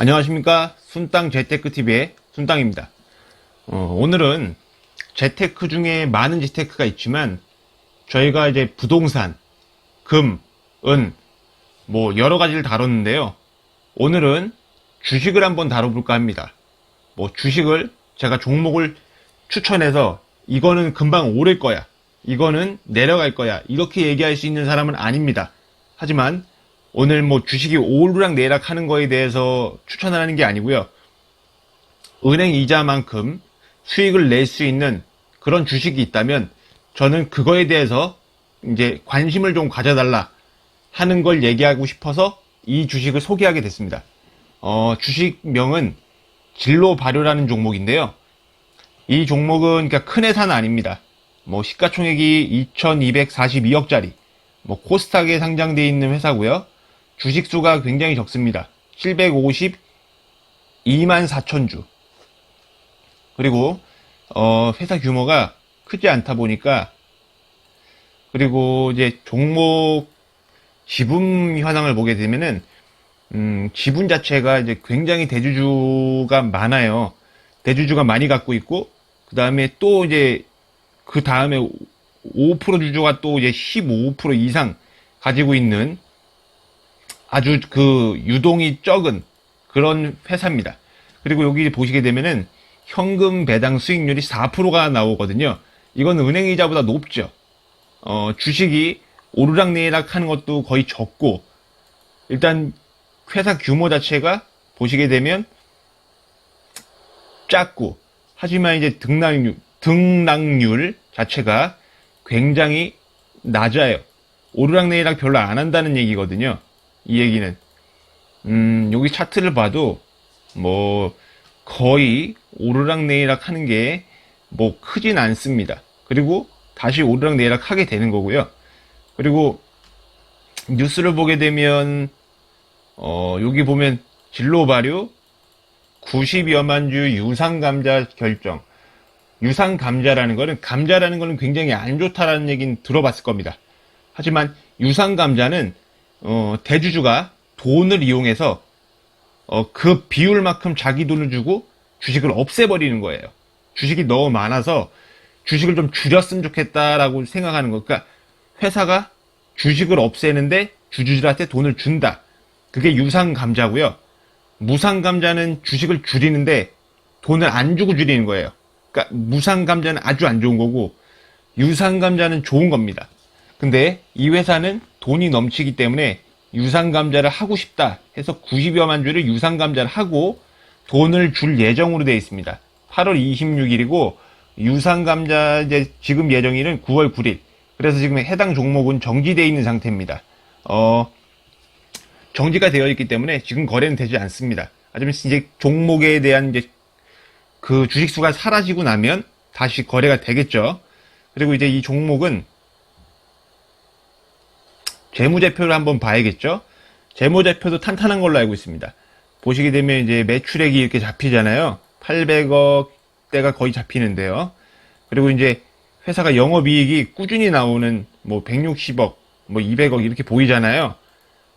안녕하십니까? 순땅 재테크TV의 순땅입니다. 어, 오늘은 재테크 중에 많은 재테크가 있지만 저희가 이제 부동산, 금, 은, 뭐 여러 가지를 다뤘는데요. 오늘은 주식을 한번 다뤄볼까 합니다. 뭐 주식을 제가 종목을 추천해서 이거는 금방 오를 거야 이거는 내려갈 거야 이렇게 얘기할 수 있는 사람은 아닙니다. 하지만 오늘 뭐 주식이 오르락 내리락 하는 거에 대해서 추천하는 게 아니고요. 은행 이자만큼 수익을 낼 수 있는 그런 주식이 있다면 저는 그거에 대해서 이제 관심을 좀 가져달라 하는 걸 얘기하고 싶어서 이 주식을 소개하게 됐습니다. 어, 주식명은 진로 발효라는 종목인데요. 이 종목은 그러니까 큰 회사는 아닙니다. 뭐 시가총액이 2242억짜리 뭐 코스닥에 상장되어 있는 회사고요. 주식 수가 굉장히 적습니다. 752만 4천 주. 그리고 어, 회사 규모가 크지 않다 보니까 그리고 이제 종목 지분 현황을 보게 되면은 음, 지분 자체가 이제 굉장히 대주주가 많아요. 대주주가 많이 갖고 있고 그 다음에 또 이제 그 다음에 5% 주주가 또 이제 15% 이상 가지고 있는 아주 그 유동이 적은 그런 회사입니다. 그리고 여기 보시게 되면은 현금 배당 수익률이 4%가 나오거든요. 이건 은행 이자보다 높죠. 어, 주식이 오르락 내리락 하는 것도 거의 적고, 일단 회사 규모 자체가 보시게 되면 작고, 하지만 이제 등락률, 등락률 자체가 굉장히 낮아요. 오르락 내리락 별로 안 한다는 얘기거든요. 이 얘기는. 음, 여기 차트를 봐도 뭐 거의 오르락내리락 하는 게 뭐 크진 않습니다. 그리고 다시 오르락내리락 하게 되는 거고요. 그리고 뉴스를 보게 되면 어, 여기 보면 진로 발효 90여만 주 유상 감자 결정. 유상 감자라는 거는 감자라는 거는 굉장히 안 좋다라는 얘기는 들어봤을 겁니다. 하지만 유상 감자는 어, 대주주가 돈을 이용해서 어, 그 비율만큼 자기 돈을 주고 주식을 없애버리는 거예요. 주식이 너무 많아서 주식을 좀 줄였으면 좋겠다라고 생각하는 거. 그러니까 회사가 주식을 없애는데 주주들한테 돈을 준다. 그게 유상 감자고요. 무상 감자는 주식을 줄이는데 돈을 안 주고 줄이는 거예요. 그러니까 무상 감자는 아주 안 좋은 거고 유상 감자는 좋은 겁니다. 근데 이 회사는 돈이 넘치기 때문에 유상 감자를 하고 싶다 해서 90여만 주를 유상 감자를 하고 돈을 줄 예정으로 되어 있습니다. 8월 26일이고 유상 감자 이제 지금 예정일은 9월 9일. 그래서 지금 해당 종목은 정지되어 있는 상태입니다. 어, 정지가 되어 있기 때문에 지금 거래는 되지 않습니다. 하지만 이제 종목에 대한 이제 그 주식수가 사라지고 나면 다시 거래가 되겠죠. 그리고 이제 이 종목은 재무제표를 한번 봐야겠죠. 재무제표도 탄탄한 걸로 알고 있습니다. 보시게 되면 이제 매출액이 이렇게 잡히잖아요. 800억 대가 거의 잡히는데요. 그리고 이제 회사가 영업이익이 꾸준히 나오는 뭐 160억, 뭐 200억 이렇게 보이잖아요.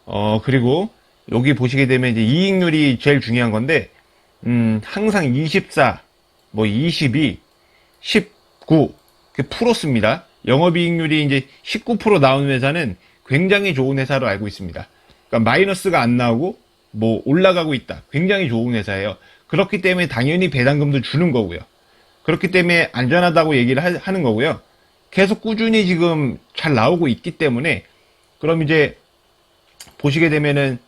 어, 그리고 여기 보시게 되면 이제 이익률이 제일 중요한 건데, 음, 항상 24, 뭐 22, 19, 그 프로습니다. 영업이익률이 이제 19% 나오는 회사는 굉장히 좋은 회사로 알고 있습니다. 그러니까 마이너스가 안 나오고 뭐 올라가고 있다. 굉장히 좋은 회사예요. 그렇기 때문에 당연히 배당금도 주는 거고요. 그렇기 때문에 안전하다고 얘기를 하, 는 거고요. 계속 꾸준히 지금 잘 나오고 있기 때문에 그럼 이제 보시게 되면은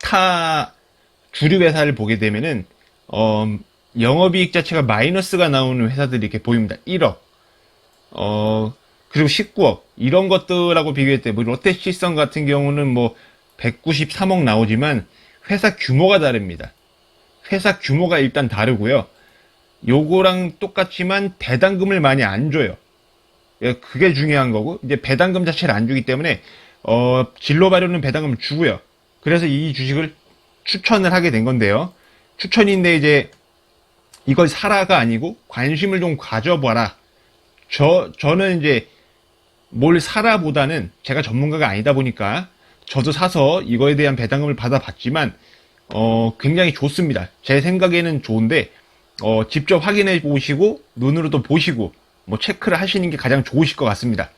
타 주류 회사를 보게 되면은 어, 영업이익 자체가 마이너스가 나오는 회사들이 이렇게 보입니다. 1억, 어, 그리고 19억 이런 것들하고 비교했을 때뭐 롯데시선 같은 경우는 뭐 193억 나오지만 회사 규모가 다릅니다. 회사 규모가 일단 다르고요. 요거랑 똑같지만 배당금을 많이 안 줘요. 예, 그게 중요한 거고 이제 배당금 자체를 안 주기 때문에 어, 진로 발효는 배당금 주고요. 그래서 이 주식을 추천을 하게 된 건데요. 추천인데 이제 이걸 사라가 아니고 관심을 좀 가져봐라. 저 저는 이제 뭘 사라보다는 제가 전문가가 아니다 보니까 저도 사서 이거에 대한 배당금을 받아봤지만 어, 굉장히 좋습니다. 제 생각에는 좋은데, 어, 직접 확인해 보시고, 눈으로도 보시고, 뭐, 체크를 하시는 게 가장 좋으실 것 같습니다.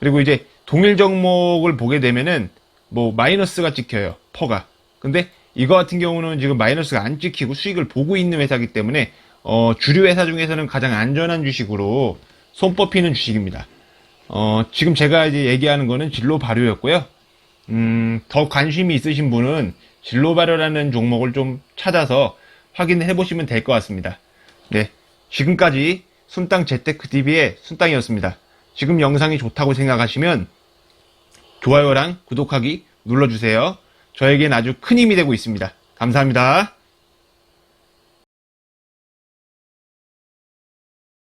그리고 이제, 동일 종목을 보게 되면은, 뭐, 마이너스가 찍혀요. 퍼가. 근데, 이거 같은 경우는 지금 마이너스가 안 찍히고 수익을 보고 있는 회사이기 때문에, 어, 주류 회사 중에서는 가장 안전한 주식으로 손 뽑히는 주식입니다. 어, 지금 제가 이제 얘기하는 거는 진로 발효였고요. 음, 더 관심이 있으신 분은 진로 발효라는 종목을 좀 찾아서 확인해 보시면 될 것 같습니다. 네. 지금까지 순땅 재테크 TV의 순땅이었습니다. 지금 영상이 좋다고 생각하시면 좋아요랑 구독하기 눌러주세요. 저에겐 아주 큰 힘이 되고 있습니다. 감사합니다.